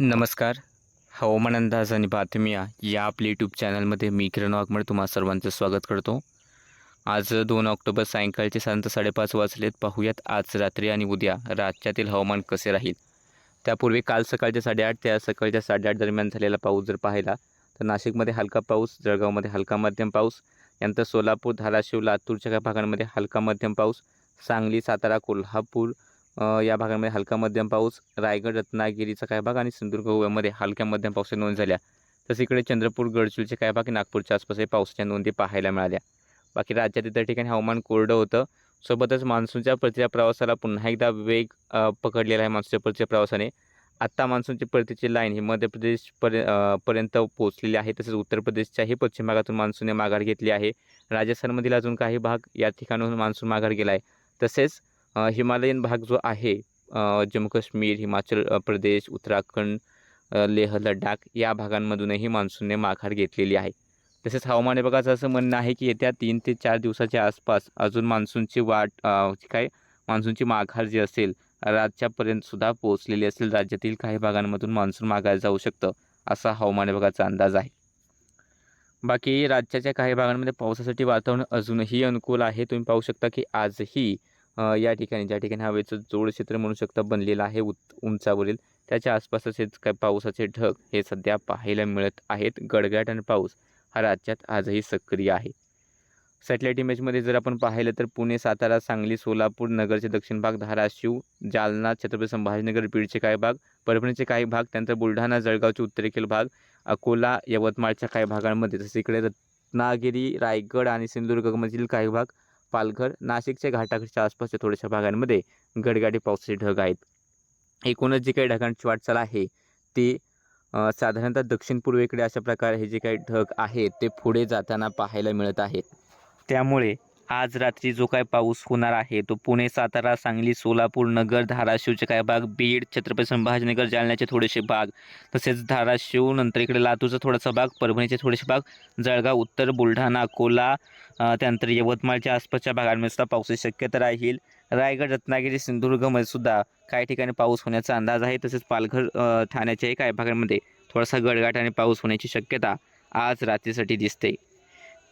नमस्कार. हवामान अंदाज आणि बातम्या या आपल्या यूट्यूब चॅनलमध्ये मी किरण वाघमड तुम्हा सर्वांचं स्वागत करतो. आज दोन ऑक्टोबर सायंकाळचे साधारणतः साडेपाच वाजलेत. पाहूयात आज रात्री आणि उद्या राज्यातील हवामान कसे राहील. त्यापूर्वी काल सकाळच्या साडेआठ त्या सकाळच्या साडेआठ दरम्यान झालेला पाऊस जर पाहिला तर नाशिकमध्ये हलका पाऊस जळगावमध्ये हलका मध्यम पाऊस यानंतर सोलापूर धाराशिव लातूरच्या काही भागांमध्ये हलका मध्यम पाऊस सांगली सातारा कोल्हापूर या भागांमध्ये हलका मध्यम पाऊस रायगड रत्नागिरीचा काही भाग आणि सिंधुदुर्ग गोव्यामध्ये हलक्या मध्यम पावसाच्या नोंद झाल्या. तसं इकडे चंद्रपूर गडचिरोलीचे काही भाग नागपूरच्या आसपासही पावसाच्या नोंदी पाहायला मिळाल्या. बाकी राज्यात इतर ठिकाणी हवामान कोरडं होतं. सोबतच मान्सूनच्या परतीच्या प्रवासाला पुन्हा एकदा वेग पकडलेला आहे मान्सूनच्या परतीच्या प्रवासाने. आत्ता मान्सूनची परतीची लाईन ही मध्य प्रदेश पर्य पर्यंत पोहोचलेली आहे. तसेच उत्तर प्रदेशच्याही पश्चिम भागातून मान्सूनने माघार घेतली आहे. राजस्थानमधील अजून काही भाग या ठिकाणाहून मान्सून माघार गेला आहे. तसेच हिमालयन भाग जो आहे जम्मू काश्मीर हिमाचल प्रदेश उत्तराखंड लेह लडाख या भागांमधूनही मान्सूनने माघार घेतलेली आहे. तसेच हवामान विभागाचं असं म्हणणं आहे की येत्या तीन ते चार दिवसाच्या आसपास अजून मान्सूनची वाट काय मान्सूनची माघार जी असेल राज्यापर्यंतसुद्धा पोहोचलेली असेल. राज्यातील काही भागांमधून मान्सून माघार जाऊ शकतं असा हवामान विभागाचा अंदाज आहे. बाकी राज्याच्या काही भागांमध्ये पावसासाठी वातावरण अजूनही अनुकूल आहे. तुम्ही पाहू शकता की आजही या ठिकाणी ज्या ठिकाणी हवेचं जोड क्षेत्र म्हणू शकता बनलेलं आहे उत उंचावरील. त्याच्या आसपासच असेच काय पावसाचे ढग हे सध्या पाहायला मिळत आहेत. गडगाट आणि पाऊस हा राज्यात आजही सक्रिय आहे. सॅटेलाईट इमेजमध्ये जर आपण पाहिलं तर पुणे सातारा सांगली सोलापूर नगरचे दक्षिण भाग धाराशिव जालना छत्रपती संभाजीनगर बीडचे काही भाग परभणीचे काही भाग त्यानंतर बुलढाणा जळगावचे उत्तरेखील भाग अकोला यवतमाळच्या काही भागांमध्ये तसे इकडे रत्नागिरी रायगड आणि सिंधुदुर्गमधील काही भाग पालघर नाशिकच्या घाटाच्या आसपासच्या थोड्याशा भागांमध्ये गडगाडी पावसाचे ढग आहेत. एकूणच जी काही ढगांची वाटचाल आहे ती साधारणतः दक्षिण पूर्वेकडे अशा प्रकारे हे जे काही ढग आहेत ते पुढे जाताना पाहायला मिळत आहेत. त्यामुळे आज रात्री जो काय पाऊस होणार आहे तो पुणे सातारा सांगली सोलापूर नगर धाराशिवचे काही भाग बीड छत्रपती संभाजीनगर जालन्याचे थोडेसे भाग तसेच धाराशिव नंतर इकडे लातूरचा थोडासा भाग परभणीचे थोडेसे भाग जळगाव उत्तर बुलढाणा अकोला त्यानंतर यवतमाळच्या आसपासच्या भागांमध्ये सुद्धा पावसाची शक्यता राहील. रायगड रत्नागिरी सिंधुदुर्गमध्ये सुद्धा काही ठिकाणी पाऊस होण्याचा अंदाज आहे तसेच पालघर ठाण्याच्याही काही भागांमध्ये थोडासा गडगाट आणि पाऊस होण्याची शक्यता आज रात्रीसाठी दिसते.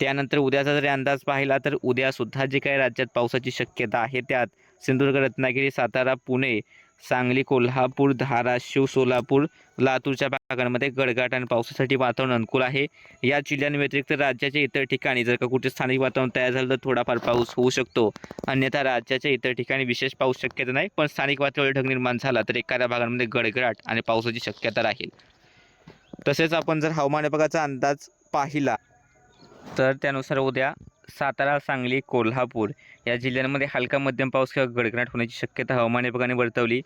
त्यानंतर उद्याचा जरी अंदाज पाहिला तर उद्यासुद्धा जे काही राज्यात पावसाची शक्यता आहे त्यात सिंधुदुर्ग रत्नागिरी सातारा पुणे सांगली कोल्हापूर धाराशिव सोलापूर लातूरच्या भागांमध्ये गडगाट आणि पावसासाठी वातावरण अनुकूल आहे. या जिल्ह्यांव्यतिरिक्त राज्याच्या इतर ठिकाणी जर का कुठे स्थानिक वातावरण तयार झालं तर थोडाफार पाऊस होऊ शकतो. अन्यथा राज्याच्या इतर ठिकाणी विशेष पाऊस शक्यता नाही पण स्थानिक वातावरण ढग निर्माण झाला तर एखाद्या भागांमध्ये गडगडाट आणि पावसाची शक्यता राहील. तसेच आपण जर हवामान विभागाचा अंदाज पाहिला तर त्यानुसार उद्या सातारा सांगली कोल्हापूर या जिल्ह्यांमध्ये हलका मध्यम पाऊस किंवा गडगडाट होण्याची शक्यता हवामान विभागाने वर्तवली.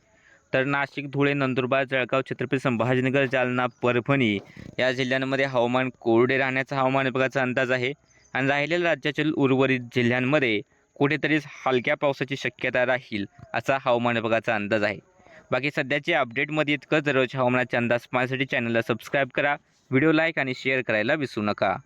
तर नाशिक धुळे नंदुरबार जळगाव छत्रपती संभाजीनगर जालना परभणी या जिल्ह्यांमध्ये हवामान कोरडे राहण्याचा हवामान विभागाचा अंदाज आहे. आणि राहिलेल्या राज्यातील उर्वरित जिल्ह्यांमध्ये कुठेतरी हलक्या पावसाची शक्यता राहील असा हवामान विभागाचा अंदाज आहे. बाकी सध्याचे अपडेटमध्ये इतकं दररोज हवामानाचे अंदाज पाहण्यासाठी चॅनलला सबस्क्राईब करा. व्हिडिओ लाईक आणि शेअर करायला विसरू नका.